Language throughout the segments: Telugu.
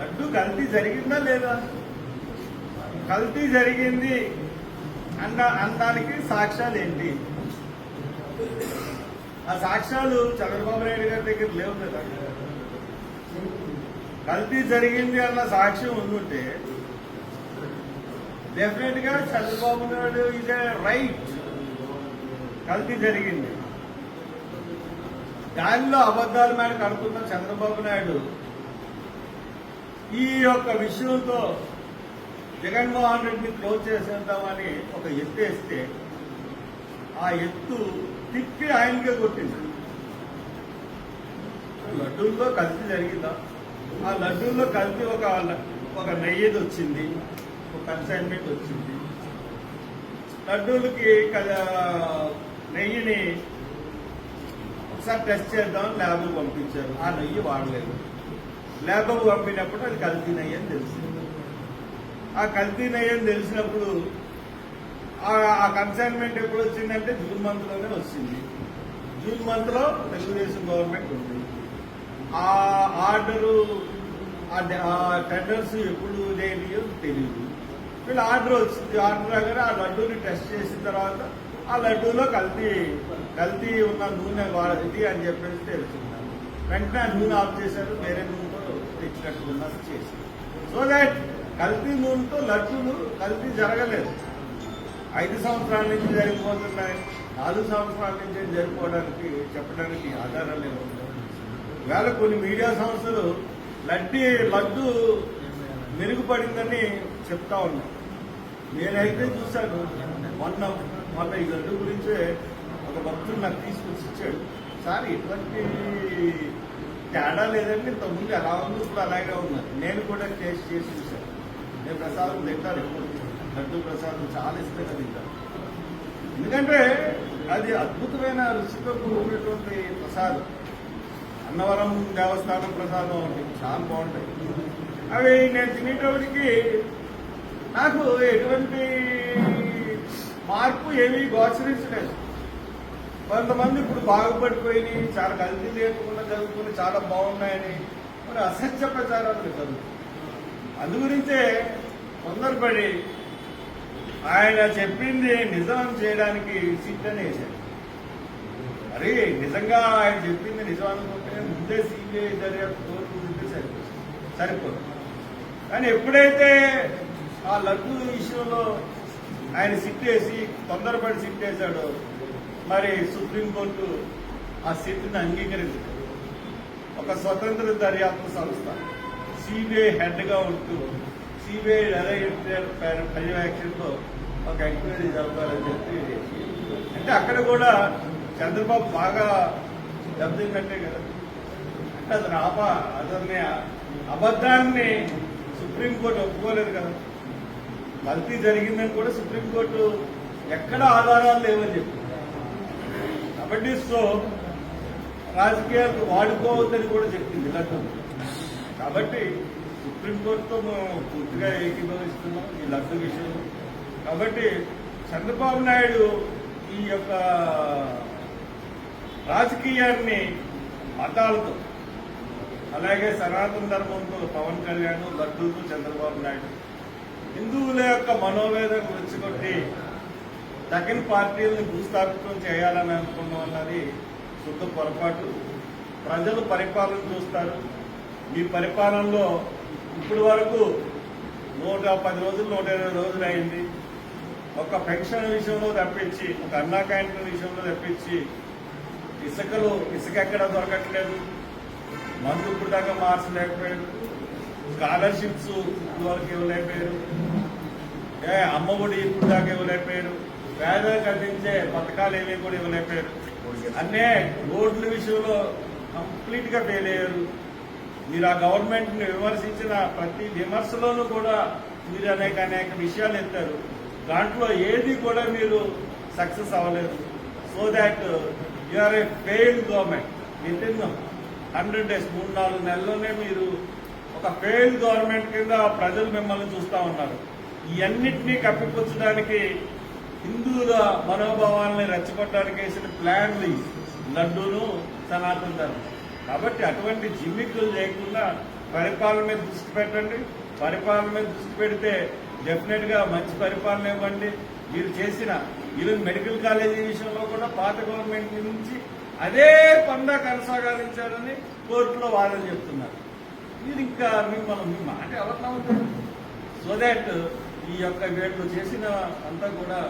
లడ్డు కల్తీ జరిగిందా లేదా? కల్తీ జరిగింది అన్న అనడానికి సాక్ష్యాలు ఏంటి ఆ సాక్ష్యాలు చంద్రబాబు నాయుడు గారి దగ్గర లేవు కదా. కల్తీ జరిగింది అన్న సాక్ష్యం ఉండుంటే డెఫినెట్గా చంద్రబాబు నాయుడు ఇదే రైట్ కల్తీ జరిగింది. దానిలో అబద్ధాలు మేడ కడుతున్న చంద్రబాబు నాయుడు ఈ యొక్క విషయంతో జగన్మోహన్ రెడ్డిని క్లోజ్ చేసేద్దామని ఒక ఎత్తు వేస్తే ఆ ఎత్తు తిప్పి ఆయనకే కొట్టింది. లడ్డూల్లో కల్తీ జరిగిందా? ఆ లడ్డూల్లో కలిపి ఒక ఒక నెయ్యేది వచ్చింది ఒక కన్సైన్మెంట్ వచ్చింది. లడ్డూలకి నెయ్యిని ఒకసారి టెస్ట్ చేద్దామని ల్యాబ్కి పంపించారు. ఆ నెయ్యి వాడలేదు. ల్యాబ్కి పంపినప్పుడు అది కల్తీ నెయ్యి అని తెలిసింది ఆ కల్తీ నెయ్యి అని తెలిసినప్పుడు ఆ- కన్సైన్మెంట్ ఎప్పుడు వచ్చిందంటే జూన్ మంత్లోనే వచ్చింది. జూన్ మంత్లో తెలుగుదేశం గవర్నమెంట్ ఉంది. ఆ ఆర్డరు ఆ టెండర్స్ ఎప్పుడు లేనియో తెలియదు వీళ్ళు ఆర్డర్ వచ్చింది ఆర్డర్ రాగానే ఆ లడ్డూని టెస్ట్ చేసిన తర్వాత ఆ లడ్డూలో కల్తీ కల్తీ ఉన్న నూనె వాడది అని చెప్పేసి తెలుసుకున్నాను. వెంటనే ఆ నూనె ఆఫ్ చేశారు వేరే నూనె తెచ్చినట్టుకున్నారు చేసి. సో దాట్ కల్తీ నూనెతో లడ్డూలు కల్తీ జరగలేదు. ఐదు సంవత్సరాల నుంచి జరిగిపోతున్నాయి. నాలుగు సంవత్సరాల నుంచి జరిగిపోవడానికి చెప్పడానికి ఆధారాలు లేవు ఇవాళ కొన్ని మీడియా సంస్థలు లడ్డీ లడ్డు మెరుగుపడిందని చెప్తా ఉన్నాయి నేనైతే చూశాను మొన్న మొన్న ఈ లడ్డు గురించే ఒక భక్తుడు నాకు తీసుకొచ్చి ఇచ్చాడు. సార్ ఇటువంటి తేడా లేదండి ఇంతకుముందు ఎలా ఉంది ఇప్పుడు అలాగే ఉన్నారు. నేను కూడా టేస్ట్ చేసి చూశాను. నేను ప్రసాదం తింటాను ఎప్పుడు. లడ్డు ప్రసాదం చాలా ఇష్టంగా తింటాను. ఎందుకంటే అది అద్భుతమైన రుచితో కూడినటువంటి ప్రసాదం. అన్నవరం దేవస్థానం ప్రసాదం ఒకటి చాలా బాగుంటాయి. అవి నేను తినేటప్పటికి నాకు ఎటువంటి మార్పు ఏమీ గోచరించలేదు. కొంతమంది ఇప్పుడు బాగుపడిపోయి చాలా కల్తీ లేకుండా చదువుకుని చాలా బాగున్నాయని మరి అసత్య ప్రచారాలు చదువు అందు గురించే తొందరపడి ఆయన చెప్పింది నిజం చేయడానికి సీట్లనే వేశారు మరి నిజంగా ఆయన చెప్పింది నిజం అనుకుంటే ముందే సిబిఐ దర్యాప్తు కోర్టు సరిపోతుంది. సరిపోదు. కానీ ఎప్పుడైతే ఆ లడ్డు విషయంలో ఆయన సిట్టేసి తొందరపడి సిట్టేశాడో మరి సుప్రీంకోర్టు ఆ సిట్ని అంగీకరించారు ఒక స్వతంత్ర దర్యాప్తు సంస్థ సిబిఐ హెడ్గా ఉంటూ సిబిఐ డైరెక్టర్ పర్యవేక్షణలో ఒక ఎంక్వైరీ జరపాలని చెప్పి అంటే అక్కడ కూడా చంద్రబాబు బాగా దెబ్బతిన్నట్టే కదా. అంటే అతను ఆప అతన్ని అబద్ధాన్ని సుప్రీంకోర్టు ఒప్పుకోలేదు కదా. కల్తీ జరిగిందని కూడా సుప్రీంకోర్టు ఎక్కడ ఆధారాలు లేవని చెప్పి. కాబట్టి సో రాజకీయాలకు వాడుకోవద్దని కూడా చెప్పింది లడ్డు. కాబట్టి సుప్రీంకోర్టుతో మేము పూర్తిగా ఏకీభవిస్తున్నాం ఈ లడ్డు విషయంలో కాబట్టి చంద్రబాబు నాయుడు ఈ యొక్క రాజకీయాన్ని మతాలతో అలాగే సనాతన ధర్మంతో పవన్ కళ్యాణ్ లడ్డూతో చంద్రబాబు నాయుడు హిందువుల యొక్క మనోవేదన రెచ్చగొట్టి దక్కన్ పార్టీలను భూస్థాపితం చేయాలని అనుకున్నాం అన్నది శుద్ధ పొరపాటు. ప్రజలు పరిపాలన చూస్తారు. మీ పరిపాలనలో ఇప్పటి వరకు నూట పది రోజులు నూట ఇరవై రోజులు అయింది. ఒక పెన్షన్ విషయంలో తప్పించి ఒక అన్నా క్యాంటీన్ విషయంలో తప్పించి ఇసుకలు ఇసుక ఎక్కడ దొరకట్లేదు. మందు ఇప్పుడు దాకా మార్చలేకపోయారు. స్కాలర్షిప్స్ ఇప్పుడు వరకు ఇవ్వలేకపోయారు. ఏ అమ్మఒడి ఇప్పుడు దాకా ఇవ్వలేకపోయారు. పేదలకు అందించే పథకాలు ఏమీ కూడా ఇవ్వలేకపోయారు. అన్నే రోడ్ల విషయంలో కంప్లీట్గా ఫెయిల్ అయ్యారు. మీరు ఆ గవర్నమెంట్ని విమర్శించిన ప్రతి విమర్శలోనూ కూడా మీరు అనేక అనేక విషయాలు ఎత్తారు. దాంట్లో ఏది కూడా మీరు సక్సెస్ అవ్వలేదు. So that are a fail government within hundred days మూడు నాలుగు నెలల్లోనే మీరు ఒక ఫెయిల్ గవర్నమెంట్ కింద ప్రజలు మిమ్మల్ని చూస్తా ఉన్నారు. ఇవన్నిటినీ కప్పిపుచ్చడానికి హిందువుల మనోభావాలని రెచ్చగొట్టడానికి వేసిన ప్లాన్లు లడ్డూను సనాతన ధర్మం. కాబట్టి అటువంటి జిమ్మిక్కులు లేకుండా పరిపాలన మీద దృష్టి పెట్టండి. పరిపాలన మీద దృష్టి పెడితే డెఫినెట్గా మంచి పరిపాలన ఇవ్వండి. మీరు చేసిన ఈవెన్ మెడికల్ కాలేజీ విషయంలో కూడా పాత గవర్నమెంట్ నుంచి అదే పందా కొనసాగించారని కోర్టులో వాదన చెప్తున్నారు. మీరు ఇంకా మిమ్మల్ని మీ మాట ఎవరు నమ్ముతారు సో దాట్ ఈ యొక్క వీళ్ళు చేసిన అంతా కూడా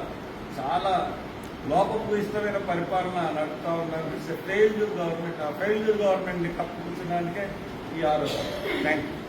చాలా లోపభూయిష్టమైన పరిపాలన నడుపుతా ఉన్నారు. ఇట్స్ గవర్నమెంట్ ఆ ఫెయిల్డ్ గవర్నమెంట్ని ని ఈ ఆరోపణ థ్యాంక్ యూ